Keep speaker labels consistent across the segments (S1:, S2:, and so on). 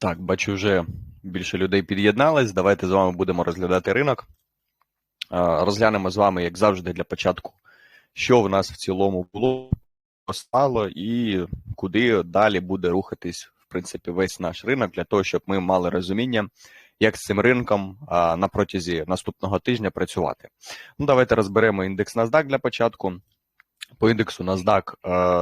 S1: Так, бачу, вже більше людей під'єднались. Давайте з вами будемо розглядати ринок. Розглянемо з вами, як завжди, для початку, що в нас в цілому було, стало і куди далі буде рухатись, в принципі, весь наш ринок, для того, щоб ми мали розуміння, як з цим ринком на протязі наступного тижня працювати. Ну, давайте розберемо індекс NASDAQ для початку. По індексу NASDAQ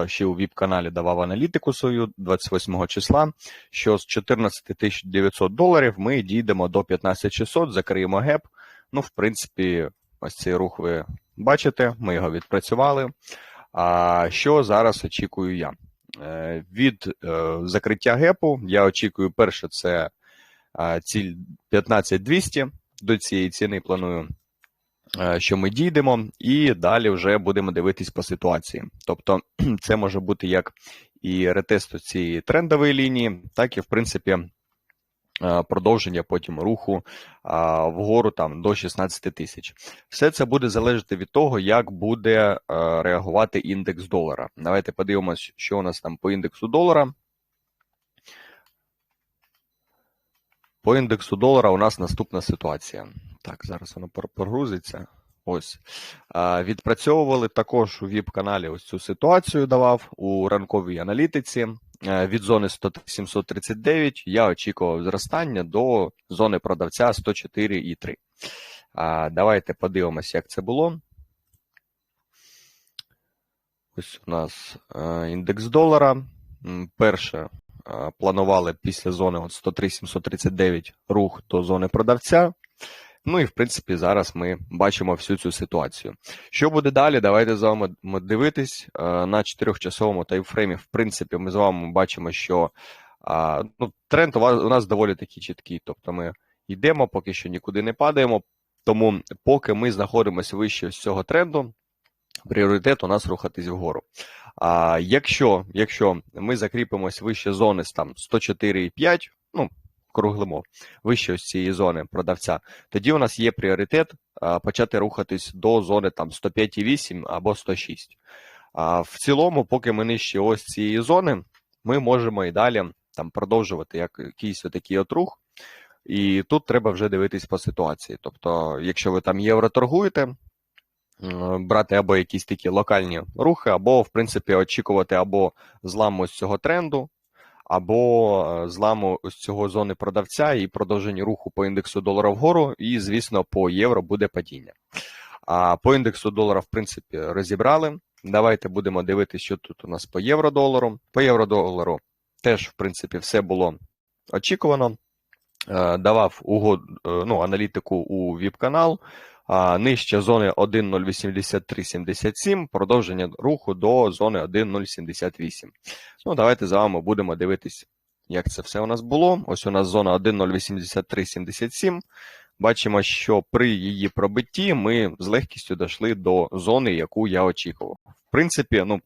S1: е, ще у ВІП-каналі давав аналітику свою 28 числа, що з 14 900 доларів ми дійдемо до 15600, закриємо геп. Ну, в принципі, ось цей рух ви бачите, ми його відпрацювали. А що зараз очікую я? Е, Від е, закриття гепу я очікую перше, це ціль 15200. До цієї ціни планую що ми дійдемо, і далі вже будемо дивитись по ситуації. Тобто, це може бути як і ретест цієї трендової лінії, так і в принципі. е, Продовження потім руху а, вгору там до 16 тисяч. Все це буде залежати від того, як буде е, реагувати індекс долара. Давайте подивимось, що у нас там по індексу долара. По індексу долара у нас наступна ситуація. Так, зараз воно прогрузиться. Ось. Відпрацьовували також у ВІП-каналі ось цю ситуацію давав у ранковій аналітиці. Від зони 100 739 я очікував зростання до зони продавця 104,3. Давайте подивимося, як це було. Ось у нас індекс долара. Перше планували після зони от 103 739 рух до зони продавця. Ну і в принципі зараз ми бачимо всю цю ситуацію. Що буде далі? Давайте з вами дивитись Е, на чотирьохчасовому таймфреймі. В принципі, ми з вами бачимо, що ну, тренд у нас доволі такий чіткий. Тобто ми йдемо, поки що нікуди не падаємо. Тому, поки ми знаходимося вище з цього тренду, пріоритет у нас рухатись вгору. А якщо, якщо ми закріпимось вище зони з там 104,5, ну круглимо вище ось цієї зони продавця, тоді у нас є пріоритет почати рухатись до зони там 105,8 або 106. А в цілому, поки ми нижче ось цієї зони, ми можемо і далі там продовжувати як якийсь отакий от рух. І тут треба вже дивитись по ситуації. Тобто, якщо ви там євро торгуєте, брати або якісь такі локальні рухи, або, в принципі, очікувати або зламу ось цього тренду, або е, зламу ось цього зони продавця і продовження руху по індексу долара вгору, і, звісно, по євро буде падіння. А по індексу долара, в принципі, розібрали. Давайте будемо дивитися, що тут у нас по євро-долару. По євро-долару теж, в принципі, все було очікувано. Е, Давав угод, е, ну, аналітику у ВІП-канал. А, Нижче зони 1.08377, продовження руху до зони 1.078. Ну, давайте з вами будемо дивитись, як це все у нас було. Ось у нас зона 1.08377. Бачимо, що при її пробитті ми з легкістю дійшли до зони, яку я очікував. В принципі, ну,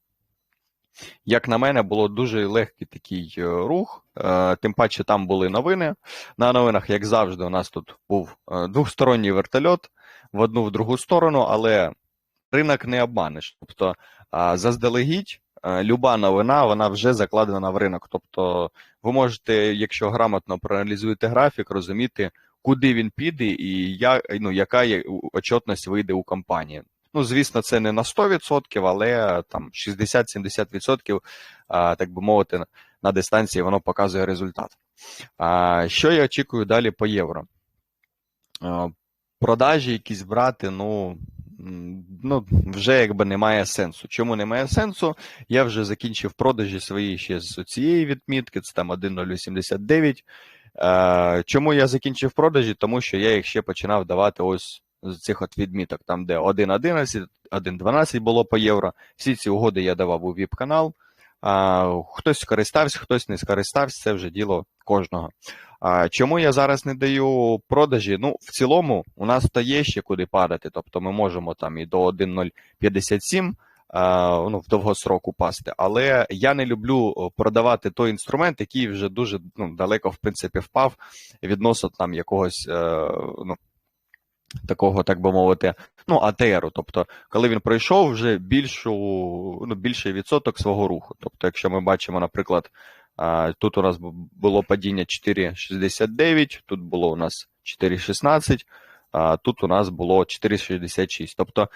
S1: як на мене, було дуже легкий такий е, рух, е, тим паче там були новини. На новинах, як завжди, у нас тут був е, двосторонній вертольот в одну в другу сторону, але ринок не обманеш. Тобто заздалегідь люба новина вона вже закладена в ринок. Тобто, ви можете, якщо грамотно проаналізуєте графік, розуміти, куди він піде і я, ну, яка є вийде у компанії. Ну, звісно, це не на 100%, але там 60-70%, так би мовити, на- дистанції воно показує результат. Що я очікую далі по євро? Продажі якісь брати, ну, ну, вже якби немає сенсу. Чому немає сенсу? Я вже закінчив продажі свої ще з цієї відмітки, це там 1.089. Е, Чому я закінчив продажі? Тому що я їх ще починав давати ось з цих от відміток, там де 1.11, 1.12 було по євро. Всі ці угоди я давав у ВІП-канал. Хтось скористався, хтось не скористався, це вже діло кожного. Чому я зараз не даю продажі? Ну, в цілому, у нас то є ще куди падати, тобто ми можемо там і до 1.057 а, ну, в довгосроку пасти, але я не люблю продавати той інструмент, який вже дуже ну, далеко в принципі впав відносно там якогось е, ну, такого, так би мовити, ну, АТРу. Тобто, коли він пройшов вже більшу, ну, більший відсоток свого руху. Тобто, якщо ми бачимо, наприклад, Тут у нас було падіння 4,69, тут було у нас 4,16, а тут у нас було 4,66. Тобто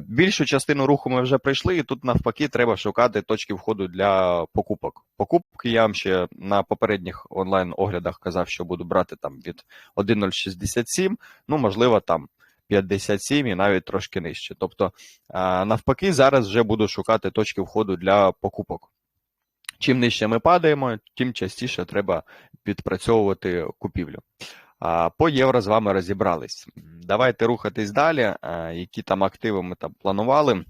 S1: більшу частину руху ми вже пройшли, і тут навпаки треба шукати точки входу для покупок. Покупки я вам ще на попередніх онлайн-оглядах казав, що буду брати там від 1,067, ну можливо там 57 і навіть трошки нижче. Тобто, навпаки, зараз вже буду шукати точки входу для покупок. Чим нижче ми падаємо, тим частіше треба підпрацьовувати купівлю. По євро з вами розібрались. Давайте рухатись далі. Які там активи ми там планували?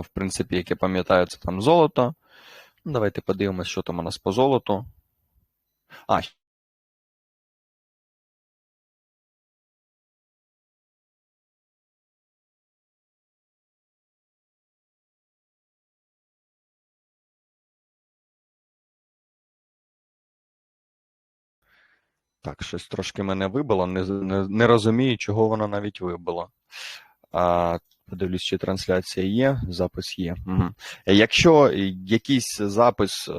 S1: В принципі, як я пам'ятаю, це там золото. Ну, Давайте подивимось, що там у нас по золоту. А, Так, щось трошки мене вибило, не, не, не розумію, чого воно навіть вибило. А, подивлюсь, чи трансляція є, запис є. Угу. Якщо якийсь запис е,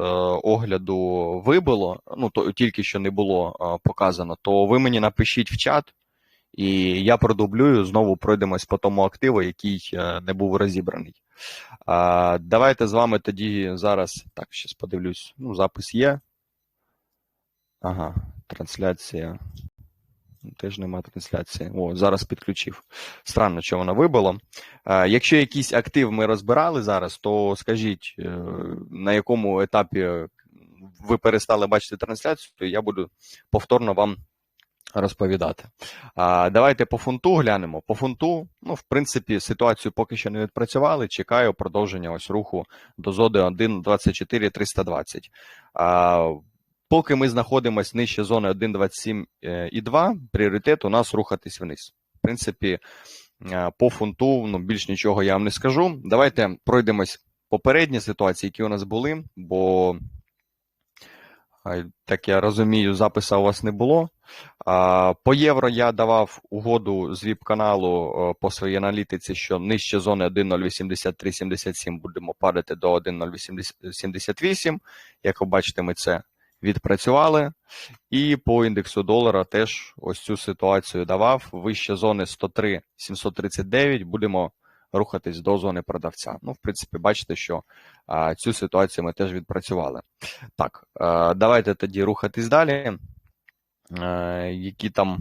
S1: огляду вибило, ну то тільки що не було е, показано, то ви мені напишіть в чат, і я продублюю, знову пройдемось по тому активу, який е, не був розібраний. А, давайте з вами тоді зараз. Так, щас подивлюсь. Ну, запис є. Ага, трансляція. Теж нема трансляції. О, зараз підключив. Странно, що вона вибило. Якщо якийсь актив ми розбирали зараз, то скажіть, е, на якому етапі ви перестали бачити трансляцію, то я буду повторно вам розповідати. Давайте по фунту глянемо. По фунту, ну, в принципі, ситуацію поки що не відпрацювали. Чекаю продовження ось руху до зоди 1.24 320. А, Поки ми знаходимося нижче зони 1.27,2, пріоритет у нас рухатись вниз. В принципі, е, по фунту ну, більш нічого я вам не скажу. Давайте пройдемось попередні ситуації, які у нас були, бо, так я розумію, записа у вас не було. По євро я давав угоду з ВІП-каналу е, по своїй аналітиці, що нижче зони 1.08377 будемо падати до 1.078. Як ви бачите, ми це відпрацювали. І по індексу долара теж ось цю ситуацію давав. Вище зони 103 739 будемо рухатись до зони продавця. Ну, в принципі, бачите, що а, цю ситуацію ми теж відпрацювали. Так, а, давайте тоді рухатись далі. А, які там.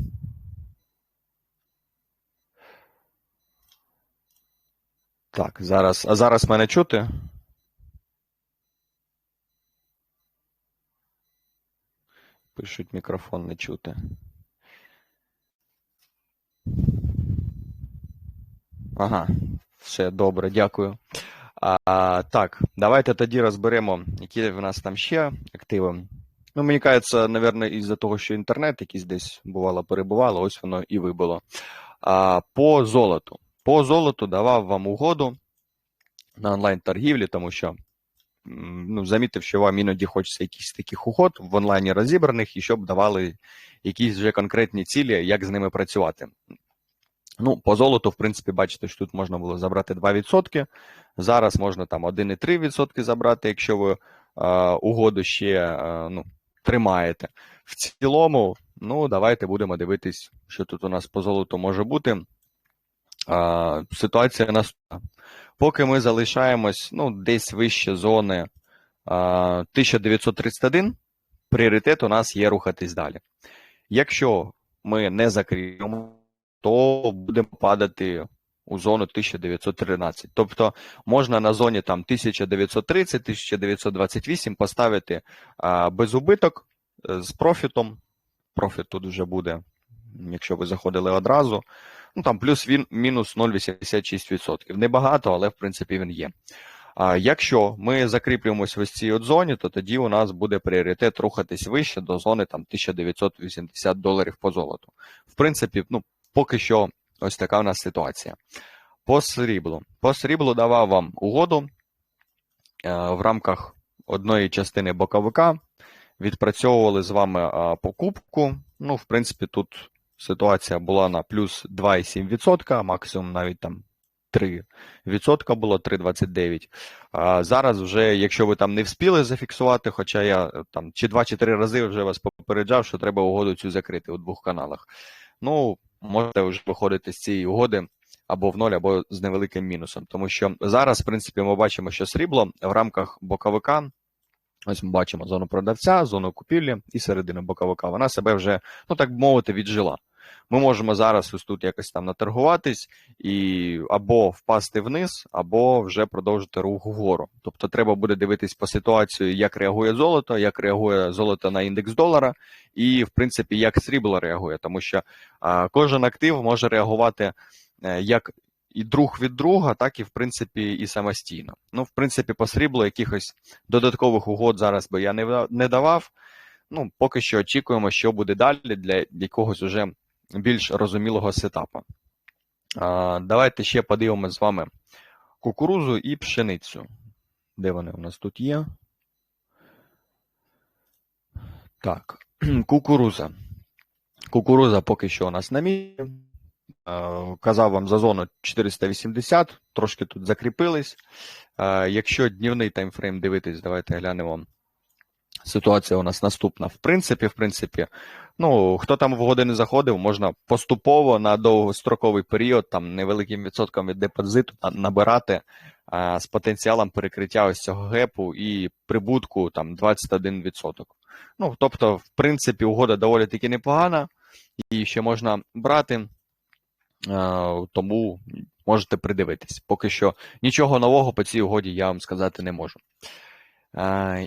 S1: Так, зараз. А зараз мене чути? Пишуть мікрофон не чути. Ага, все добре, дякую. А, Так, давайте тоді розберемо, які в нас там ще активи. Ну, мені кажеться, напевно, із-за того, що інтернет якийсь десь бувало перебувало, ось воно і вибило. А, По золоту. По золоту давав вам угоду на онлайн-торгівлі, тому що ну, замітив, що вам іноді хочеться якихось таких угод в онлайні розібраних, і щоб давали якісь вже конкретні цілі, як з ними працювати. Ну, по золоту, в принципі, бачите, що тут можна було забрати 2%. Зараз можна там 1,3% забрати, якщо ви е, угоду ще е, ну, тримаєте. В цілому, ну, давайте будемо дивитись, що тут у нас по золоту може бути. Е, ситуація наступна. Поки ми залишаємось ну, десь вище зони е, 1931, пріоритет у нас є рухатись далі. Якщо ми не закриємо, то будемо падати у зону 1913. Тобто можна на зоні там 1930-1928 поставити а, без убиток е, з профітом. Профіт тут вже буде, якщо ви заходили одразу. Ну там плюс він мінус 0,86%. Небагато, але в принципі він є. А якщо ми закріплюємося в ось цій от зоні, то тоді у нас буде пріоритет рухатись вище до зони там 1980 доларів по золоту. В принципі, ну поки що ось така у нас ситуація. По сріблу. По сріблу давав вам угоду е, в рамках одної частини боковика. Відпрацьовували з вами покупку. Ну, в принципі, тут ситуація була на плюс 2,7%, максимум навіть там відсотка було 3,29. А зараз вже, якщо ви там не вспіли зафіксувати, хоча я е, там чи два, чи три рази вже вас попереджав, що треба угоду цю закрити у двох каналах. Ну, можете вже виходити з цієї угоди або в ноль, або з невеликим мінусом. Тому що зараз, в принципі, ми бачимо, що срібло в рамках боковика. Ось ми бачимо зону продавця, зону купівлі і середину боковика. Вона себе вже, ну так би мовити, віджила. Ми можемо зараз ось тут якось там наторгуватись і або впасти вниз, або вже продовжити рух вгору. Тобто треба буде дивитись по ситуації, як реагує золото, як реагує золото на індекс долара, і в принципі як срібло реагує, тому що а, кожен актив може реагувати е, як і друг від друга, так і в принципі і самостійно. Ну, в принципі, по сріблу якихось додаткових угод зараз би я не давав. Ну, поки що очікуємо, що буде далі для якогось уже більш розумілого сетапу. А, Давайте ще подивимося з вами кукурузу і пшеницю. Де вони у нас тут є? Так, кукуруза. Кукуруза поки що у нас на місці. Казав вам за зону 480, трошки тут закріпились. Якщо днівний таймфрейм дивитись, давайте глянемо. Ситуація у нас наступна. В принципі, в принципі, ну хто там в години заходив, можна поступово на довгостроковий період, там невеликим відсотком від депозиту набирати а, з потенціалом перекриття ось цього гепу і прибутку там 21%. Ну, тобто, в принципі, угода доволі таки непогана, і ще можна брати. Тому можете придивитись. Поки що нічого нового по цій угоді я вам сказати не можу.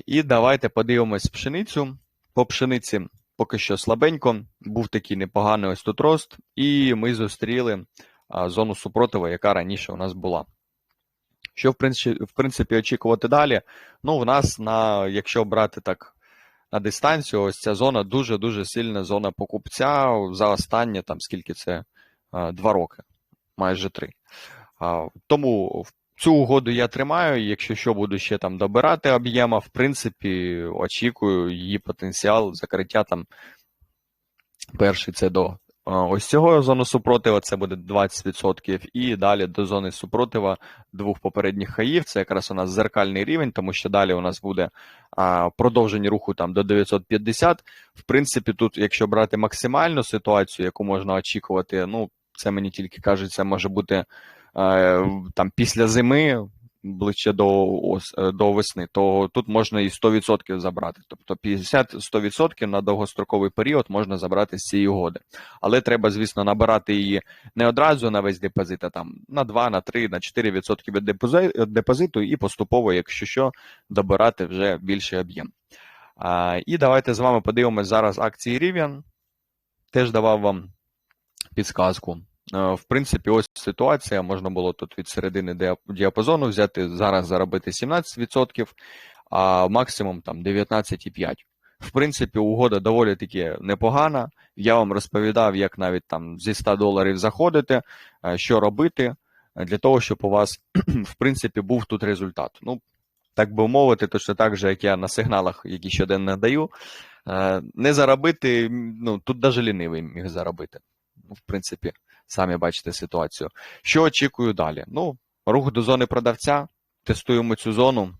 S1: І давайте подивимось пшеницю. По пшениці поки що слабенько, був такий непоганий ось тут рост, і ми зустріли зону супротиву, яка раніше у нас була. Що, в принципі, в принципі, очікувати далі? Ну, в нас, на, якщо брати так на дистанцію, ось ця зона дуже-дуже сильна зона покупця за останнє, там скільки це два роки, майже три. Тому цю угоду я тримаю. Якщо що буду ще там добирати об'єма, в принципі, очікую її потенціал закриття там. Перший це до ось цього зону супротива, це буде 20%, і далі до зони супротива двох попередніх хаїв. Це якраз у нас зеркальний рівень, тому що далі у нас буде продовження руху там до 950. В принципі, тут, якщо брати максимальну ситуацію, яку можна очікувати, ну це мені тільки кажеться, може бути е, там після зими, ближче до е, до весни, то тут можна і 100% забрати. Тобто 50-100% на довгостроковий період можна забрати з цієї угоди. Але треба, звісно, набирати її не одразу на весь депозит, а там на 2, на 3, на 4% від депозиту, і поступово, якщо що, добирати вже більший об'єм. І давайте з вами подивимось зараз акції Rivian. Теж давав вам підсказку. Е, в принципі, ось ситуація. Можна було тут від середини діапазону взяти, зараз заробити 17%, а максимум там 19,5%. В принципі, угода доволі таки непогана. Я вам розповідав, як навіть там зі 100 доларів заходити, е, що робити для того, щоб у вас, в принципі, був тут результат. Ну, так би мовити, точно так же, як я на сигналах, які щоденно даю, е, не заробити, ну тут навіть лінивий міг заробити. Ну, в принципі, самі бачите ситуацію. Що очікую далі? Ну, рух до зони продавця, тестуємо цю зону.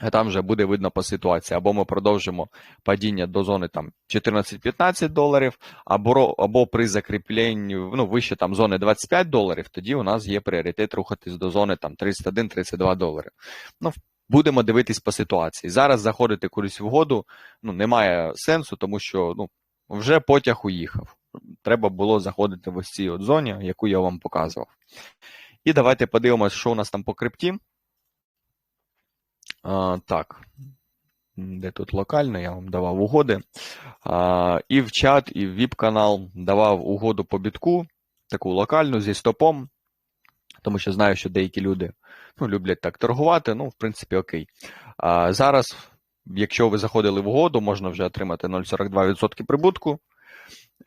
S1: А там вже буде видно по ситуації, або ми продовжимо падіння до зони там 14-15 доларів, або або при закріпленні ну, вище там зони 25 доларів, тоді у нас є пріоритет рухатись до зони там 31-32 долари. Ну, Будемо дивитись по ситуації. Зараз заходити кудись в году ну, немає сенсу, тому що ну, вже потяг уїхав треба було заходити в ось цій от зоні, яку я вам показував. І давайте подивимося, що у нас там по крипті. А, Так, де тут локально, я вам давав угоди. А, І в чат, і в ВІП-канал давав угоду по бітку, таку локальну зі стопом. Тому що знаю, що деякі люди ну, люблять так торгувати. Ну, в принципі, окей. А, Зараз, якщо ви заходили в угоду, можна вже отримати 0,42% прибутку.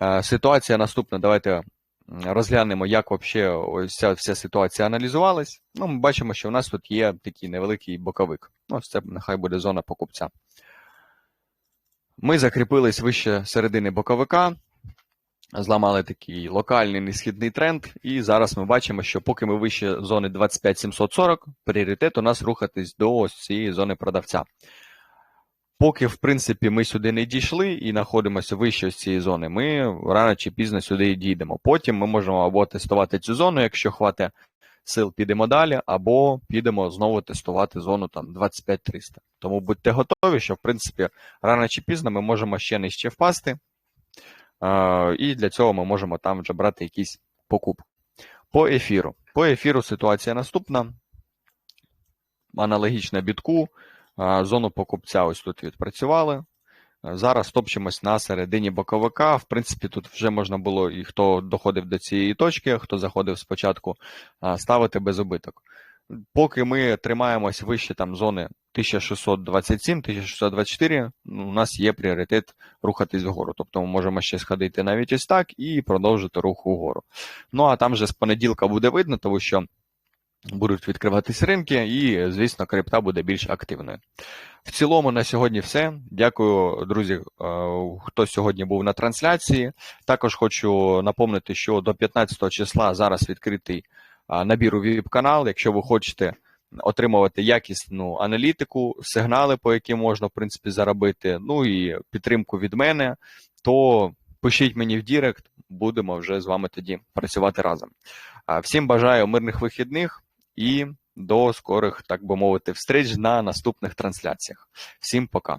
S1: Е, ситуація наступна. Давайте розглянемо, як взагалі ось ця вся ситуація аналізувалась. Ну, Ми бачимо, що у нас тут є такий невеликий боковик. Ну, це нехай буде зона покупця. Ми закріпились вище середини боковика. зламали такий локальний несхідний тренд, і зараз ми бачимо, що поки ми вище зони 25740, пріоритет у нас рухатись до ось цієї зони продавця. Поки, в принципі, ми сюди не дійшли і знаходимося вище з цієї зони, ми рано чи пізно сюди і дійдемо. Потім ми можемо або тестувати цю зону, якщо хватить сил, підемо далі, або підемо знову тестувати зону там 25300. Тому будьте готові, що в принципі рано чи пізно ми можемо ще нижче впасти. І для цього ми можемо там вже брати якісь покупки. По ефіру. По ефіру ситуація наступна. Аналогічна бітку. Зону покупця ось тут відпрацювали. Зараз топчемось на середині боковика. В принципі, тут вже можна було, і хто доходив до цієї точки, хто заходив спочатку, ставити без убиток. Поки ми тримаємось вище там зони 1627-1624, ну, у нас є пріоритет рухатись вгору. Тобто ми можемо ще сходити навіть ось так і продовжити рух угору. Ну а там вже з понеділка буде видно, тому що будуть відкриватись ринки, і, звісно, крипта буде більш активною. В цілому на сьогодні все. Дякую, друзі, е, хто сьогодні був на трансляції. Також хочу напомнити, що до 15 числа зараз відкритий набір у ВІП-канал. Якщо ви хочете отримувати якісну аналітику, сигнали, по яким можна, в принципі, заробити, ну і підтримку від мене, то пишіть мені в Дірект, будемо вже з вами тоді працювати разом. Всім бажаю мирних вихідних і до скорих, так би мовити, встреч на наступних трансляціях. Всім пока.